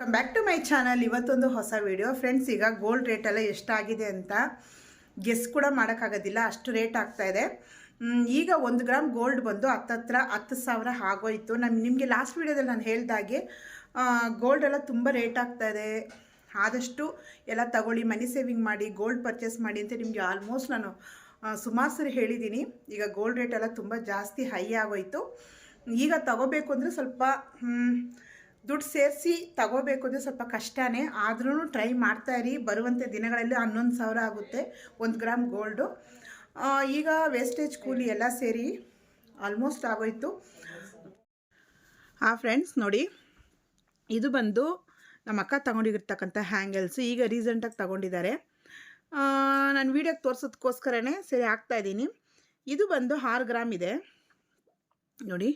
Welcome back to my channel ಇವತ್ತೊಂದು ಹೊಸ video friends ಈಗ ಗೋಲ್ಡ್ ರೇಟ್ ಎಲ್ಲ ಎಷ್ಟಾಗಿದೆ ಅಂತ ಗೆಸ್ ಕೂಡ ಮಾಡೋಕ್ಕಾಗೋದಿಲ್ಲ. ಅಷ್ಟು ರೇಟ್ ಆಗ್ತಾ ಇದೆ. ಈಗ ಒಂದು ಗ್ರಾಮ್ ಗೋಲ್ಡ್ ಬಂದು ಹತ್ತತ್ರ ಹತ್ತು ಸಾವಿರ ಆಗೋಯ್ತು. ನಾನು ನಿಮಗೆ ಲಾಸ್ಟ್ ವಿಡಿಯೋದಲ್ಲಿ ನಾನು ಹೇಳಿದಾಗೆ ಗೋಲ್ಡ್ ಎಲ್ಲ ತುಂಬ ರೇಟ್ ಆಗ್ತಾ ಇದೆ. ಆದಷ್ಟು ಎಲ್ಲ ತಗೊಳ್ಳಿ ಮನಿ ಸೇವಿಂಗ್ ಮಾಡಿ ಗೋಲ್ಡ್ ಪರ್ಚೇಸ್ ಮಾಡಿ ಅಂತ ನಿಮಗೆ ಆಲ್ಮೋಸ್ಟ್ ನಾನು ಸುಮಾರು ಸರಿ ಹೇಳಿದ್ದೀನಿ ಈಗ ಗೋಲ್ಡ್ ರೇಟ್ ಎಲ್ಲ ತುಂಬ ಜಾಸ್ತಿ ಹೈ ಆಗೋಯ್ತು. ಈಗ ತಗೋಬೇಕು ಅಂದರೆ ಸ್ವಲ್ಪ ದುಡ್ಡು ಸೇರಿಸಿ ತಗೋಬೇಕು ಅಂದರೆ ಸ್ವಲ್ಪ ಕಷ್ಟನೇ. ಆದ್ರೂ ಟ್ರೈ ಮಾಡ್ತಾ ಇರಿ. ಬರುವಂಥ ದಿನಗಳಲ್ಲಿ ಹನ್ನೊಂದು ಸಾವಿರ ಆಗುತ್ತೆ. ಒಂದು ಗ್ರಾಮ್ ಗೋಲ್ಡು ಆ, ಈಗ ವೇಸ್ಟೇಜ್ ಕೂಲಿ ಎಲ್ಲ ಸೇರಿ ಆಲ್ಮೋಸ್ಟ್ ಆಗೋಯ್ತು. ಹಾಂ ಫ್ರೆಂಡ್ಸ್ ನೋಡಿ. ಇದು ಬಂದು ನಮ್ಮ ಅಕ್ಕ ತಗೊಂಡಿರ್ತಕ್ಕಂಥ ಹ್ಯಾಂಗಲ್ಸ್ ಈಗ ರೀಸೆಂಟಾಗಿ ತಗೊಂಡಿದ್ದಾರೆ. ನಾನು ವೀಡಿಯೋಗೆ ತೋರಿಸೋದಕ್ಕೋಸ್ಕರನೇ ಸರಿ ಹಾಕ್ತಾ ಇದ್ದೀನಿ. ಇದು ಬಂದು ಆರು ಗ್ರಾಮ್ ಇದೆ. ನೋಡಿ.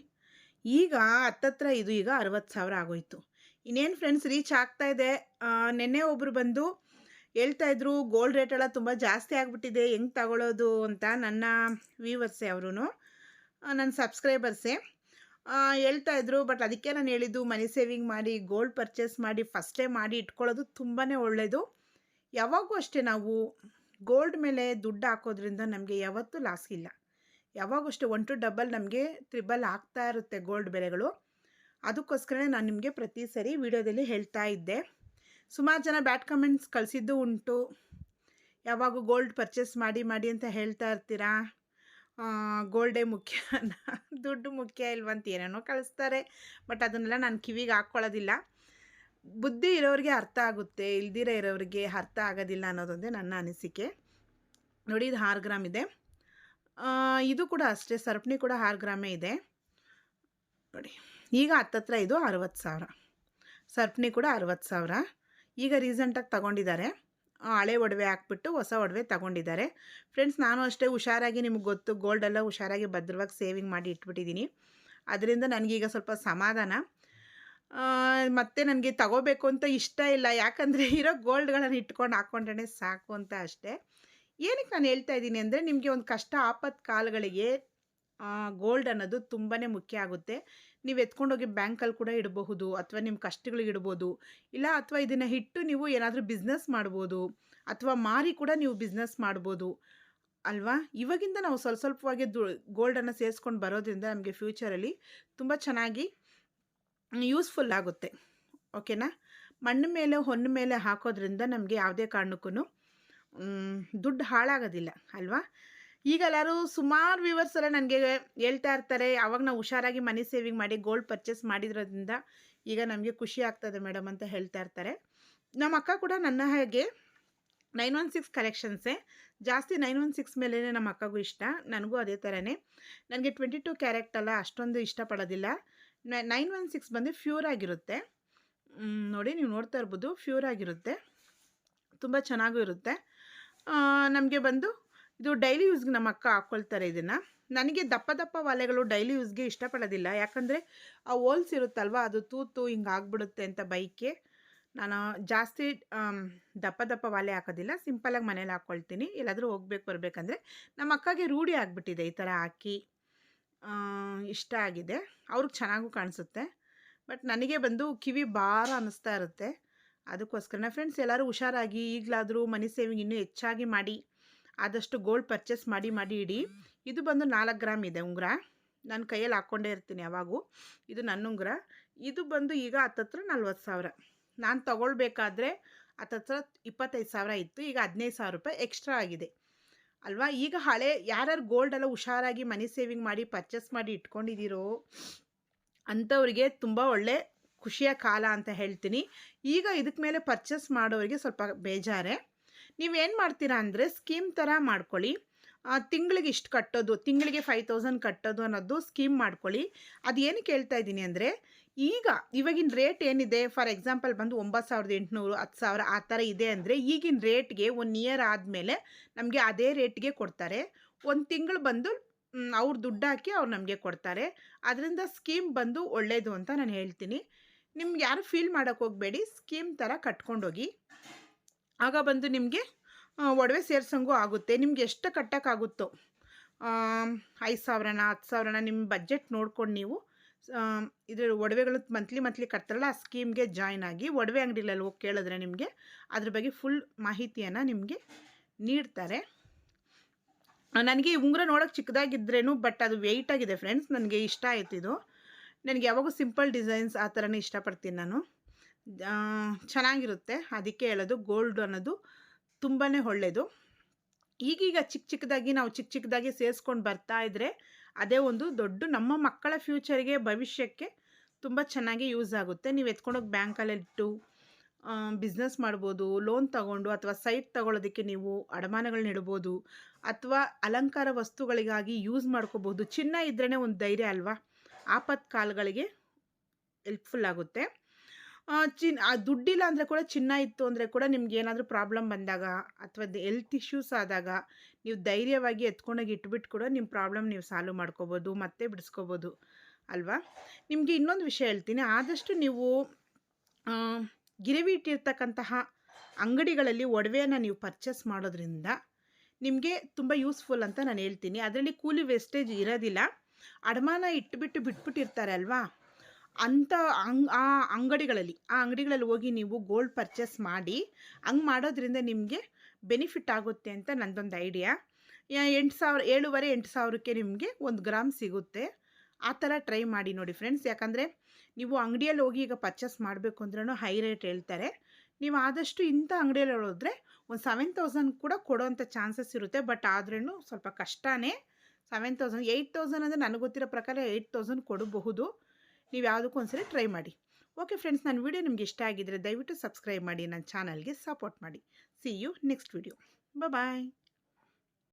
ಈಗ ಹತ್ತತ್ರ ಇದು ಈಗ ಅರವತ್ತು ಸಾವಿರ ಆಗೋಯ್ತು. ಇನ್ನೇನು ಫ್ರೆಂಡ್ಸ್ ರೀಚ್ ಆಗ್ತಾ ಇದೆ. ನಿನ್ನೆ ಒಬ್ಬರು ಬಂದು ಹೇಳ್ತಾ ಇದ್ರು ಗೋಲ್ಡ್ ರೇಟ್ ಎಲ್ಲ ತುಂಬ ಜಾಸ್ತಿ ಆಗಿಬಿಟ್ಟಿದೆ, ಹೆಂಗೆ ತಗೊಳ್ಳೋದು ಅಂತ ನನ್ನ ವ್ಯೂವರ್ಸೆ ಅವರು ನನ್ನ ಸಬ್ಸ್ಕ್ರೈಬರ್ಸೆ ಹೇಳ್ತಾ ಇದ್ರು ಬಟ್ ಅದಕ್ಕೆ ನಾನು ಹೇಳಿದ್ದು ಮನಿ ಸೇವಿಂಗ್ ಮಾಡಿ ಗೋಲ್ಡ್ ಪರ್ಚೇಸ್ ಮಾಡಿ ಫಸ್ಟೇ ಮಾಡಿ ಇಟ್ಕೊಳ್ಳೋದು ತುಂಬಾ ಒಳ್ಳೆಯದು ಯಾವಾಗೂ ಅಷ್ಟೇ ನಾವು ಗೋಲ್ಡ್ ಮೇಲೆ ದುಡ್ಡು ಹಾಕೋದ್ರಿಂದ ನಮಗೆ ಯಾವತ್ತೂ ಲಾಸ್ ಇಲ್ಲ. ಯಾವಾಗೂ ಅಷ್ಟೇ ಒನ್ ಟು ಡಬಲ್ ನಮಗೆ ತ್ರಿಬಲ್ ಆಗ್ತಾ ಇರುತ್ತೆ ಗೋಲ್ಡ್ ಬೆಲೆಗಳು. ಅದಕ್ಕೋಸ್ಕರನೇ ನಾನು ನಿಮಗೆ ಪ್ರತಿ ಸರಿ ವಿಡಿಯೋದಲ್ಲಿ ಹೇಳ್ತಾ ಇದ್ದೆ. ಸುಮಾರು ಜನ ಬ್ಯಾಡ್ ಕಮೆಂಟ್ಸ್ ಕಳಿಸಿದ್ದು ಉಂಟು. ಯಾವಾಗ ಗೋಲ್ಡ್ ಪರ್ಚೇಸ್ ಮಾಡಿ ಮಾಡಿ ಅಂತ ಹೇಳ್ತಾ ಇರ್ತೀರಾ? ಗೋಲ್ಡೇ ಮುಖ್ಯ ದುಡ್ಡು ಮುಖ್ಯ ಇಲ್ವಂತ ಏನೇನೋ ಕಳಿಸ್ತಾರೆ. ಬಟ್ ಅದನ್ನೆಲ್ಲ ನಾನು ಕಿವಿಗೆ ಹಾಕ್ಕೊಳ್ಳೋದಿಲ್ಲ ಬುದ್ಧಿ ಇರೋರಿಗೆ ಅರ್ಥ ಆಗುತ್ತೆ, ಇಲ್ದಿರ ಇರೋರಿಗೆ ಅರ್ಥ ಆಗೋದಿಲ್ಲ ಅನ್ನೋದೊಂದೇ ನನ್ನ ಅನಿಸಿಕೆ. ನೋಡಿ, ಇದು ಆರು ಗ್ರಾಮ್ ಇದೆ. ಇದು ಕೂಡ ಅಷ್ಟೇ, ಸರಪಣಿ ಕೂಡ ಆರು ಗ್ರಾಮೇ ಇದೆ. ನೋಡಿ, ಈಗ ಹತ್ತತ್ರ ಇದು ಅರವತ್ತು ಸಾವಿರ. ಸರ್ಪಣಿ ಕೂಡ ಅರವತ್ತು ಸಾವಿರ. ಈಗ ರೀಸೆಂಟಾಗಿ ತಗೊಂಡಿದ್ದಾರೆ. ಹಳೆ ಒಡವೆ ಹಾಕ್ಬಿಟ್ಟು ಹೊಸ ಒಡವೆ ತಗೊಂಡಿದ್ದಾರೆ. ಫ್ರೆಂಡ್ಸ್ ನಾನು ಅಷ್ಟೇ ಹುಷಾರಾಗಿ ನಿಮ್ಗೆ ಗೊತ್ತು ಗೋಲ್ಡ್ ಎಲ್ಲ ಹುಷಾರಾಗಿ ಭದ್ರವಾಗಿ ಸೇವಿಂಗ್ ಮಾಡಿ ಇಟ್ಬಿಟ್ಟಿದ್ದೀನಿ ಅದರಿಂದ ನನಗೀಗ ಸ್ವಲ್ಪ ಸಮಾಧಾನ. ಮತ್ತೆ ನನಗೆ ತಗೋಬೇಕು ಅಂತ ಇಷ್ಟ ಇಲ್ಲ. ಯಾಕಂದರೆ ಇರೋ ಗೋಲ್ಡ್ಗಳನ್ನು ಇಟ್ಕೊಂಡು ಹಾಕ್ಕೊಂಡ್ರೆ ಸಾಕು ಅಂತ ಅಷ್ಟೇ. ಏನಕ್ಕೆ ನಾನು ಹೇಳ್ತಾ ಇದ್ದೀನಿ ಅಂದರೆ ನಿಮಗೆ ಒಂದು ಕಷ್ಟ ಆಪತ್ ಕಾಲಗಳಿಗೆ ಗೋಲ್ಡ್ ಅನ್ನೋದು ತುಂಬಾ ಮುಖ್ಯ ಆಗುತ್ತೆ. ನೀವು ಎತ್ಕೊಂಡೋಗಿ ಬ್ಯಾಂಕಲ್ಲಿ ಕೂಡ ಇಡಬಹುದು, ಅಥವಾ ನಿಮ್ಮ ಕಷ್ಟಗಳಿಗೆ ಇಡ್ಬೋದು, ಇಲ್ಲ ಅಥವಾ ಇದನ್ನು ಇಟ್ಟು ನೀವು ಏನಾದರೂ ಬಿಸ್ನೆಸ್ ಮಾಡ್ಬೋದು, ಅಥವಾ ಮಾರಿ ಕೂಡ ನೀವು ಬಿಸ್ನೆಸ್ ಮಾಡ್ಬೋದು, ಅಲ್ವಾ? ಇವಾಗಿಂದ ನಾವು ಸ್ವಲ್ಪ ಸ್ವಲ್ಪವಾಗಿ ದು ಗೋಲ್ಡನ್ನು ಸೇರಿಸ್ಕೊಂಡು ಬರೋದ್ರಿಂದ ನಮಗೆ ಫ್ಯೂಚರಲ್ಲಿ ತುಂಬ ಚೆನ್ನಾಗಿ ಯೂಸ್ಫುಲ್ ಆಗುತ್ತೆ. ಓಕೆನಾ ಮಣ್ಣು ಮೇಲೆ ಹೊನ್ನ ಮೇಲೆ ಹಾಕೋದ್ರಿಂದ ನಮಗೆ ಯಾವುದೇ ಕಾರಣಕ್ಕೂ ದುಡ್ಡು ಹಾಳಾಗೋದಿಲ್ಲ, ಅಲ್ವಾ? ಈಗ ಎಲ್ಲರೂ ಸುಮಾರು ವ್ಯೂವರ್ಸ್ ಎಲ್ಲ ನನಗೆ ಹೇಳ್ತಾ ಇರ್ತಾರೆ, ಅವಾಗ ನಾವು ಹುಷಾರಾಗಿ ಮನಿ ಸೇವಿಂಗ್ ಮಾಡಿ ಗೋಲ್ಡ್ ಪರ್ಚೇಸ್ ಮಾಡಿದ್ರಿಂದ ಈಗ ನಮಗೆ ಖುಷಿ ಆಗ್ತದೆ ಮೇಡಮ್ ಅಂತ ಹೇಳ್ತಾ ಇರ್ತಾರೆ. ನಮ್ಮ ಅಕ್ಕ ಕೂಡ ನನ್ನ ಹಾಗೆ ನೈನ್ ಒನ್ ಸಿಕ್ಸ್ ಕಲೆಕ್ಷನ್ಸೇ ಜಾಸ್ತಿ ನೈನ್ ಒನ್ ಸಿಕ್ಸ್ ಮೇಲೇ ನಮ್ಮ ಅಕ್ಕಗೂ ಇಷ್ಟ, ನನಗೂ ಅದೇ ಥರನೇ ನನಗೆ ಟ್ವೆಂಟಿ ಟು ಕ್ಯಾರೆಕ್ಟ್ ಅಲ್ಲ, ಅಷ್ಟೊಂದು ಇಷ್ಟಪಡೋದಿಲ್ಲ. ನೈನ್ ಒನ್ ಸಿಕ್ಸ್ ಬಂದು ಫ್ಯೂರ್ ಆಗಿರುತ್ತೆ. ನೋಡಿ ನೀವು ನೋಡ್ತಾ ಇರ್ಬೋದು ಫ್ಯೂರ್ ಆಗಿರುತ್ತೆ. ತುಂಬ ಚೆನ್ನಾಗೂ ಇರುತ್ತೆ. ನಮಗೆ ಬಂದು ಇದು ಡೈಲಿ ಯೂಸ್ಗೆ ನಮ್ಮ ಅಕ್ಕ ಹಾಕ್ಕೊಳ್ತಾರೆ ಇದನ್ನು. ನನಗೆ ದಪ್ಪ ದಪ್ಪ ವಲೆಗಳು ಡೈಲಿ ಯೂಸ್ಗೆ ಇಷ್ಟಪಡೋದಿಲ್ಲ. ಯಾಕಂದರೆ ಆ ಹೋಲ್ಸ್ ಇರುತ್ತಲ್ವ, ಅದು ತೂತು ಹಿಂಗೆ ಆಗ್ಬಿಡುತ್ತೆ ಅಂತ ಬೈಕೆ. ನಾನು ಜಾಸ್ತಿ ದಪ್ಪ ದಪ್ಪ ವಾಲೆ ಹಾಕೋದಿಲ್ಲ. ಸಿಂಪಲಾಗಿ ಮನೇಲಿ ಹಾಕ್ಕೊಳ್ತೀನಿ ಎಲ್ಲಾದರೂ ಹೋಗ್ಬೇಕು, ಬರಬೇಕಂದ್ರೆ ನಮ್ಮ ಅಕ್ಕಗೆ ರೂಢಿ ಆಗಿಬಿಟ್ಟಿದೆ ಈ ಥರ ಹಾಕಿ. ಇಷ್ಟ ಆಗಿದೆ. ಅವ್ರಿಗೆ ಚೆನ್ನಾಗೂ ಕಾಣಿಸುತ್ತೆ. ಬಟ್ ನನಗೆ ಬಂದು ಕಿವಿ ಭಾರ ಅನ್ನಿಸ್ತಾ ಇರುತ್ತೆ. ಅದಕ್ಕೋಸ್ಕರನೇ ಫ್ರೆಂಡ್ಸ್ ಎಲ್ಲರೂ ಹುಷಾರಾಗಿ ಈಗಲಾದರೂ ಮನಿ ಸೇವಿಂಗ್ ಇನ್ನೂ ಹೆಚ್ಚಾಗಿ ಮಾಡಿ, ಆದಷ್ಟು ಗೋಲ್ಡ್ ಪರ್ಚೇಸ್ ಮಾಡಿ ಮಾಡಿ ಇಡಿ. ಇದು ಬಂದು ನಾಲ್ಕು ಗ್ರಾಮ್ ಇದೆ ಉಂಗುರ. ನಾನು ಕೈಯಲ್ಲಿ ಹಾಕ್ಕೊಂಡೇ ಇರ್ತೀನಿ ಯಾವಾಗೂ. ಇದು ನನ್ನ ಉಂಗುರ. ಇದು ಬಂದು ಈಗ ಹತ್ತತ್ರ ನಲ್ವತ್ತು ಸಾವಿರ. ನಾನು ತಗೊಳ್ಬೇಕಾದ್ರೆ ಹತ್ತತ್ರ ಇಪ್ಪತ್ತೈದು ಸಾವಿರ ಇತ್ತು. ಈಗ ಹದಿನೈದು ಸಾವಿರ ರೂಪಾಯಿ ಎಕ್ಸ್ಟ್ರಾ ಆಗಿದೆ. ಅಲ್ವಾ? ಈಗ ಹಳೆ ಯಾರ್ಯಾರು ಗೋಲ್ಡ್ ಎಲ್ಲ ಹುಷಾರಾಗಿ ಮನಿ ಸೇವಿಂಗ್ ಮಾಡಿ ಪರ್ಚೇಸ್ ಮಾಡಿ ಇಟ್ಕೊಂಡಿದ್ದೀರೋ ಅಂಥವ್ರಿಗೆ ತುಂಬ ಒಳ್ಳೆ ಖುಷಿಯ ಕಾಲ ಅಂತ ಹೇಳ್ತೀನಿ. ಈಗ ಇದಕ್ಕೆ ಮೇಲೆ ಪರ್ಚೇಸ್ ಮಾಡೋರಿಗೆ ಸ್ವಲ್ಪ ಬೇಜಾರೆ. ನೀವೇನು ಮಾಡ್ತೀರಾ ಅಂದರೆ ಸ್ಕೀಮ್ ಥರ ಮಾಡ್ಕೊಳ್ಳಿ. ತಿಂಗಳಿಗೆ ಇಷ್ಟು ಕಟ್ಟೋದು, ತಿಂಗಳಿಗೆ ಫೈವ್ ತೌಸಂಡ್ ಕಟ್ಟೋದು ಅನ್ನೋದು ಸ್ಕೀಮ್ ಮಾಡ್ಕೊಳ್ಳಿ. ಅದು ಏನಕ್ಕೆ ಹೇಳ್ತಾ ಇದ್ದೀನಿ ಅಂದರೆ, ಈಗ ಇವಾಗಿನ ರೇಟ್ ಏನಿದೆ? ಫಾರ್ ಎಕ್ಸಾಂಪಲ್ ಬಂದು ಒಂಬತ್ತು ಸಾವಿರದ ಎಂಟುನೂರು, ಹತ್ತು ಸಾವಿರ ಆ ಥರ ಇದೆ ಅಂದರೆ ಈಗಿನ ರೇಟ್ಗೆ ಒನ್ ಇಯರ್ ಆದಮೇಲೆ ನಮಗೆ ಅದೇ ರೇಟ್ಗೆ ಕೊಡ್ತಾರೆ. ಒಂದು ತಿಂಗಳು ಬಂದು ಅವ್ರು ದುಡ್ಡು ಹಾಕಿ ಅವ್ರು ನಮಗೆ ಕೊಡ್ತಾರೆ. ಅದರಿಂದ ಸ್ಕೀಮ್ ಬಂದು ಒಳ್ಳೆಯದು ಅಂತ ನಾನು ಹೇಳ್ತೀನಿ. ನಿಮ್ಗೆ ಯಾರು ಫೀಲ್ ಮಾಡೋಕ್ಕೆ ಹೋಗಬೇಡಿ ಸ್ಕೀಮ್ ಥರ ಕಟ್ಕೊಂಡೋಗಿ. ಆಗ ಬಂದು ನಿಮಗೆ ಒಡವೆ ಸೇರ್ಸಂಗೂ ಆಗುತ್ತೆ. ನಿಮ್ಗೆ ಎಷ್ಟು ಕಟ್ಟೋಕ್ಕಾಗುತ್ತೋ ಐದು ಸಾವಿರನ, ಹತ್ತು ಸಾವಿರನ ನಿಮ್ಮ ಬಜೆಟ್ ನೋಡ್ಕೊಂಡು ನೀವು ಇದ್ರ ಒಡವೆಗಳು ಮಂತ್ಲಿ ಮಂತ್ಲಿ ಕಟ್ತಾರಲ್ಲ, ಆ ಸ್ಕೀಮ್ಗೆ ಜಾಯ್ನ್ ಆಗಿ, ಒಡವೆ ಅಂಗಡಿಲಲ್ಲಿ ಹೋಗಿ ಕೇಳಿದ್ರೆ ನಿಮಗೆ, ಅದ್ರ ಬಗ್ಗೆ ಫುಲ್ ಮಾಹಿತಿಯನ್ನು ನಿಮಗೆ ನೀಡ್ತಾರೆ. ನನಗೆ ಈ ಉಂಗುರ ನೋಡೋಕೆ ಚಿಕ್ಕದಾಗಿದ್ರೇನು ಬಟ್ ಅದು ವೆಯ್ಟ್ ಆಗಿದೆ ಫ್ರೆಂಡ್ಸ್ ನನಗೆ ಇಷ್ಟ ಆಯ್ತು ಇದು. ನನಗೆ ಯಾವಾಗೂ ಸಿಂಪಲ್ ಡಿಸೈನ್ಸ್ ಆ ಥರನೇ ಇಷ್ಟಪಡ್ತೀನಿ ನಾನು. ಚೆನ್ನಾಗಿರುತ್ತೆ. ಅದಕ್ಕೆ ಹೇಳೋದು ಗೋಲ್ಡ್ ಅನ್ನೋದು ತುಂಬಾ ಒಳ್ಳೆಯದು ಈಗೀಗ ಚಿಕ್ಕ ಚಿಕ್ಕದಾಗಿ ನಾವು ಚಿಕ್ಕ ಚಿಕ್ಕದಾಗಿ ಸೇರಿಸ್ಕೊಂಡು ಬರ್ತಾ ಇದ್ದರೆ ಅದೇ ಒಂದು ದೊಡ್ಡ ನಮ್ಮ ಮಕ್ಕಳ ಫ್ಯೂಚರ್ಗೆ, ಭವಿಷ್ಯಕ್ಕೆ ತುಂಬ ಚೆನ್ನಾಗಿ ಯೂಸ್ ಆಗುತ್ತೆ. ನೀವು ಎತ್ಕೊಂಡೋಗಿ ಬ್ಯಾಂಕಲ್ಲಿ ಇಟ್ಟು ಬಿಸ್ನೆಸ್ ಮಾಡ್ಬೋದು, ಲೋನ್ ತಗೊಂಡು ಅಥವಾ ಸೈಟ್ ತಗೊಳ್ಳೋದಕ್ಕೆ ನೀವು ಅಡಮಾನಗಳನ್ನ ಇಡ್ಬೋದು ಅಥವಾ ಅಲಂಕಾರ ವಸ್ತುಗಳಿಗಾಗಿ ಯೂಸ್ ಮಾಡ್ಕೋಬೋದು. ಚಿನ್ನ ಇದ್ರೇ ಒಂದು ಧೈರ್ಯ ಅಲ್ವಾ? ಆಪತ್ ಕಾಲಗಳಿಗೆ ಹೆಲ್ಪ್ಫುಲ್ ಆಗುತ್ತೆ ಚಿನ್ ದುಡ್ಡಿಲ್ಲ ಅಂದರೆ ಕೂಡ ಚಿನ್ನ ಇತ್ತು ಅಂದರೆ ಕೂಡ ನಿಮ್ಗೆ ಏನಾದರೂ ಪ್ರಾಬ್ಲಮ್ ಬಂದಾಗ ಅಥವಾ ಹೆಲ್ತ್ ಇಶ್ಯೂಸ್ ಆದಾಗ ನೀವು ಧೈರ್ಯವಾಗಿ ಎತ್ಕೊಂಡೋಗಿ ಇಟ್ಬಿಟ್ಟು ಕೂಡ ನಿಮ್ಮ ಪ್ರಾಬ್ಲಮ್ ನೀವು ಸಾಲ್ವ್ ಮಾಡ್ಕೋಬೋದು, ಮತ್ತೆ ಬಿಡಿಸ್ಕೋಬೋದು, ಅಲ್ವಾ? ನಿಮಗೆ ಇನ್ನೊಂದು ವಿಷಯ ಹೇಳ್ತೀನಿ. ಆದಷ್ಟು ನೀವು ಗಿರವಿ ಇಟ್ಟಿರ್ತಕ್ಕಂತಹ ಅಂಗಡಿಗಳಲ್ಲಿ ಒಡವೆಯನ್ನು ನೀವು ಪರ್ಚೇಸ್ ಮಾಡೋದ್ರಿಂದ ನಿಮಗೆ ತುಂಬ ಯೂಸ್ಫುಲ್ ಅಂತ ನಾನು ಹೇಳ್ತೀನಿ. ಅದರಲ್ಲಿ ಕೂಲಿ ವೇಸ್ಟೇಜ್ ಇರೋದಿಲ್ಲ. ಅಡಮಾನ ಇಟ್ಬಿಟ್ಟು ಬಿಟ್ಬಿಟ್ಟಿರ್ತಾರೆ ಅಲ್ವಾ? ಅಂಥ ಅಂಗ್, ಆ ಅಂಗಡಿಗಳಲ್ಲಿ ಆ ಅಂಗಡಿಗಳಲ್ಲಿ ಹೋಗಿ ನೀವು ಗೋಲ್ಡ್ ಪರ್ಚೇಸ್ ಮಾಡಿ, ಹಂಗೆ ಮಾಡೋದ್ರಿಂದ ನಿಮಗೆ ಬೆನಿಫಿಟ್ ಆಗುತ್ತೆ ಅಂತ ನಂದೊಂದು ಐಡಿಯಾ ಎಂಟು ಸಾವಿರ, ಏಳುವರೆ, ಎಂಟು ಸಾವಿರಕ್ಕೆ ನಿಮಗೆ ಒಂದು ಗ್ರಾಮ್ ಸಿಗುತ್ತೆ. ಆ ಥರ ಟ್ರೈ ಮಾಡಿ ನೋಡಿ ಫ್ರೆಂಡ್ಸ್ ಯಾಕಂದರೆ ನೀವು ಅಂಗಡಿಯಲ್ಲಿ ಹೋಗಿ ಈಗ ಪರ್ಚೇಸ್ ಮಾಡಬೇಕು ಅಂದ್ರೂ ಹೈ ರೇಟ್ ಹೇಳ್ತಾರೆ. ನೀವು ಆದಷ್ಟು ಇಂಥ ಅಂಗಡಿಯಲ್ಲಿ ಹೋದ್ರೆ ಒಂದು ಸೆವೆನ್ ತೌಸಂಡ್ ಕೂಡ ಕೊಡೋವಂಥ ಚಾನ್ಸಸ್ ಇರುತ್ತೆ. ಬಟ್ ಆದ್ರೂ ಸ್ವಲ್ಪ ಕಷ್ಟನೇ ಸೆವೆನ್ ತೌಸಂಡ್ ಏಯ್ಟ್ ತೌಸಂಡ್ ಅಂದರೆ ನನಗೆ ಗೊತ್ತಿರೋ ಪ್ರಕಾರ ಏಯ್ಟ್ ತೌಸಂಡ್ ಕೊಡಬಹುದು. ನೀವು ಯಾವುದಕ್ಕೂ ಒಂದ್ಸರಿ ಟ್ರೈ ಮಾಡಿ. ಓಕೆ ಫ್ರೆಂಡ್ಸ್ ನನ್ನ ವಿಡಿಯೋ ನಿಮ್ಗೆ ಇಷ್ಟ ಆಗಿದ್ದರೆ ದಯವಿಟ್ಟು ಸಬ್ಸ್ಕ್ರೈಬ್ ಮಾಡಿ ನನ್ನ ಚಾನಲ್ಗೆ ಸಪೋರ್ಟ್ ಮಾಡಿ. See you next video bye